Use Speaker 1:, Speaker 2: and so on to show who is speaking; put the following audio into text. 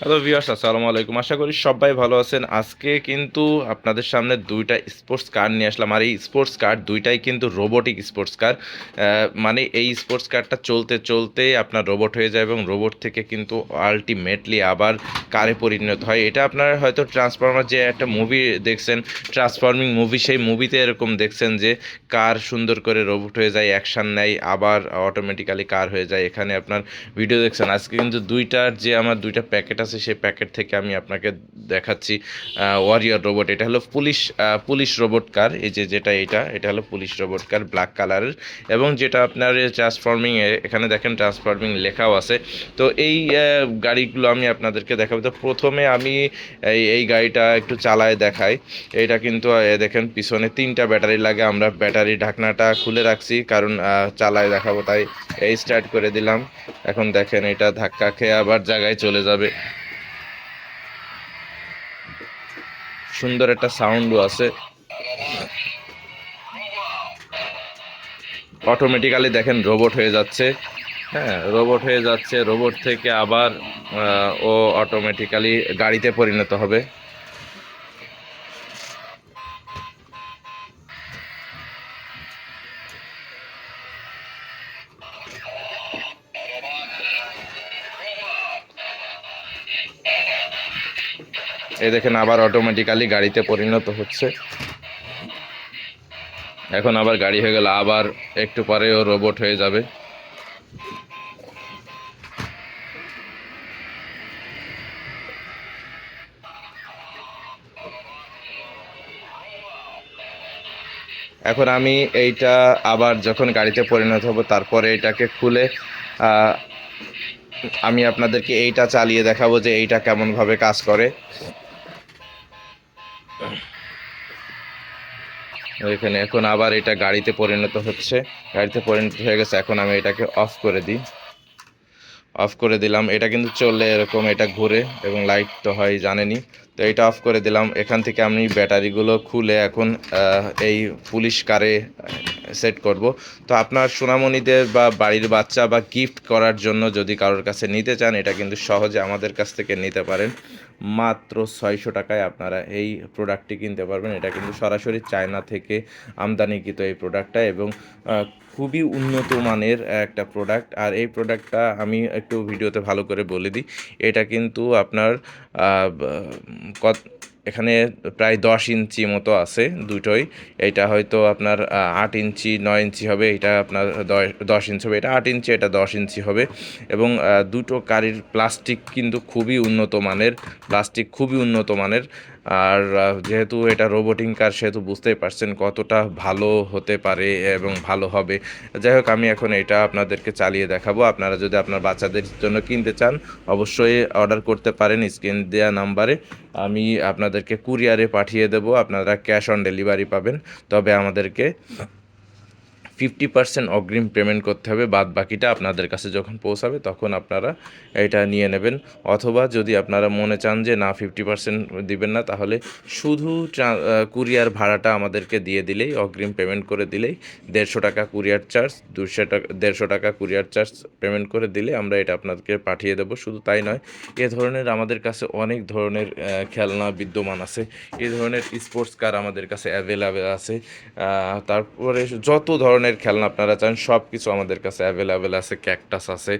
Speaker 1: Hello viewers আসসালামু আলাইকুম। আশা করি সবাই ভালো আছেন। আজকে কিন্তু আপনাদের সামনে দুইটা স্পোর্টস কার নিয়ে আসলাম। আর এই স্পোর্টস কার দুইটাই কিন্তু রোবোটিক স্পোর্টস কার মানে এই স্পোর্টস কারটা চলতে চলতে আপনার রোবট হয়ে যায় এবং রোবট থেকে কিন্তু আলটিমেটলি আবার কারে পরিণত হয়। এটা আপনারা হয়তো ট্রান্সফর্মার যে একটা মুভি দেখছেন ট্রান্সফর্মিং মুভি সেই মুভিতে এরকম দেখছেন যে কার সুন্দর করে রোবট হয়ে যায় অ্যাকশন নেয়, আবার অটোমেটিক্যালি কার হয়ে যায়। এখানে আপনার ভিডিও দেখছেন। আজকে কিন্তু দুইটার যে আমার দুইটা প্যাকেট আছে সেই প্যাকেট থেকে আমি আপনাকে দেখাচ্ছি ওয়ারিয়র রোবট এটা হলো পুলিশ পুলিশ রোবট কার এই যে যেটা এটা এটা হলো পুলিশ রোবট কার ব্ল্যাক কালারের এবং যেটা আপনার ট্রান্সফর্মিং এখানে দেখেন ট্রান্সফর্মিং লেখাও আছে। তো এই গাড়িগুলো আমি আপনাদেরকে দেখাবো। তো প্রথমে আমি এই এই গাড়িটা একটু চালায় দেখাই। এটা কিন্তু দেখেন, পিছনে তিনটা ব্যাটারি লাগে। আমরা ব্যাটারি ঢাকনাটা খুলে রাখছি, কারণ চালায় দেখাবো। তাই এই স্টার্ট করে দিলাম। এখন দেখেন এটা ধাক্কা খেয়ে আবার জায়গায় চলে যাবে। সুন্দর একটা সাউন্ডও আছে। অটোমেটিক্যালি দেখেন রোবট হয়ে যাচ্ছে। হ্যাঁ রোবট হয়ে যাচ্ছে রোবট থেকে আবার ও অটোমেটিক্যালি গাড়িতে পরিণত হবে। এই দেখেন আবার অটোমেটিক্যালি গাড়িতে পরিণত হচ্ছে। এখন আবার গাড়ি হয়ে গেল, আবার একটু পরে ও রোবট হয়ে যাবে। এখন আমি এইটা আবার যখন গাড়িতে পরিণত হব, তারপরে এটাকে খুলে আমি আপনাদেরকে এইটা চালিয়ে দেখাবো যে এইটা কেমনভাবে কাজ করে। এখানে এখন আবার এটা গাড়িতে পরিণত হচ্ছে। গাড়িতে পরিণত হয়ে গেছে, এখন আমি এটাকে অফ করে দিই। অফ করে দিলাম, এটা কিন্তু চললে এরকম এটা ঘুরে এবং লাইট তো হয় জানেনি তো এটা অফ করে দিলাম, এখান থেকে আমি ব্যাটারিগুলো খুলে এখন এই পুলিশ কারে সেট করব। তো আপনার সোনামণিদের বা বাড়ির বাচ্চা বা গিফট করার জন্য যদি কারোর কাছে নিতে চান, এটা কিন্তু সহজে আমাদের কাছ থেকে নিতে পারেন। মাত্র ছয়শো টাকায় আপনারা এই প্রোডাক্টটি কিনতে পারবেন। এটা কিন্তু সরাসরি চায়না থেকে আমদানিকৃত এই প্রোডাক্টটা এবং খুবই উন্নত মানের একটা প্রোডাক্ট আর এই প্রোডাক্টটা আমি একটু ভিডিওতে ভালো করে বলে দিই। এটা কিন্তু আপনার এখানে প্রায় দশ ইঞ্চি মতো আছে দুটোই। এটা হয়তো আপনার আট ইঞ্চি, নয় ইঞ্চি হবে, এটা আপনার দশ ইঞ্চি হবে, এটা আট ইঞ্চি, এটা দশ ইঞ্চি হবে। এবং দুটো কারির প্লাস্টিক কিন্তু খুবই উন্নত মানের, প্লাস্টিক খুবই উন্নত মানের। আর যেহেতু এটা রোবোটিং কার, সেহেতু বুঝতেই পারছেন কতটা ভালো হতে পারে এবং ভালো হবে। যাই হোক, আমি এখন এটা আপনাদেরকে চালিয়ে দেখাবো। আপনারা যদি আপনার বাচ্চাদের জন্য কিনতে চান, অবশ্যই অর্ডার করতে পারেন স্ক্রিন দেওয়া নাম্বারে। আমি আপনাদেরকে কুরিয়ারে পাঠিয়ে দেব। আপনারা ক্যাশ অন ডেলিভারি পাবেন। তবে আমাদেরকে ফিফটি পার্সেন্ট অগ্রিম পেমেন্ট করতে হবে। বাদ বাকিটা আপনাদের কাছে যখন পৌঁছাবে, তখন আপনারা এটা নিয়ে নেবেন। অথবা যদি আপনারা মনে চান যে না ফিফটি পার্সেন্ট দিবেন না, তাহলে শুধু কুরিয়ার ভাড়াটা আমাদেরকে দিয়ে দিলেই, অগ্রিম পেমেন্ট করে দিলেই দেড়শো টাকা কুরিয়ার চার্জ দুশো টাকা, দেড়শো টাকা কুরিয়ার চার্জ পেমেন্ট করে দিলে আমরা এটা আপনাদেরকে পাঠিয়ে দেবো। শুধু তাই নয়, এ ধরনের আমাদের কাছে অনেক ধরনের খেলনা বিদ্যমান আছে। এ ধরনের স্পোর্টস কার আমাদের কাছে অ্যাভেলেবেল আছে। তারপরে যত ধরনের খেলনা আপনারা চান সব কিছু আমাদের কাছে অ্যাভেলেবেল আছে ক্যাকটাস আছে।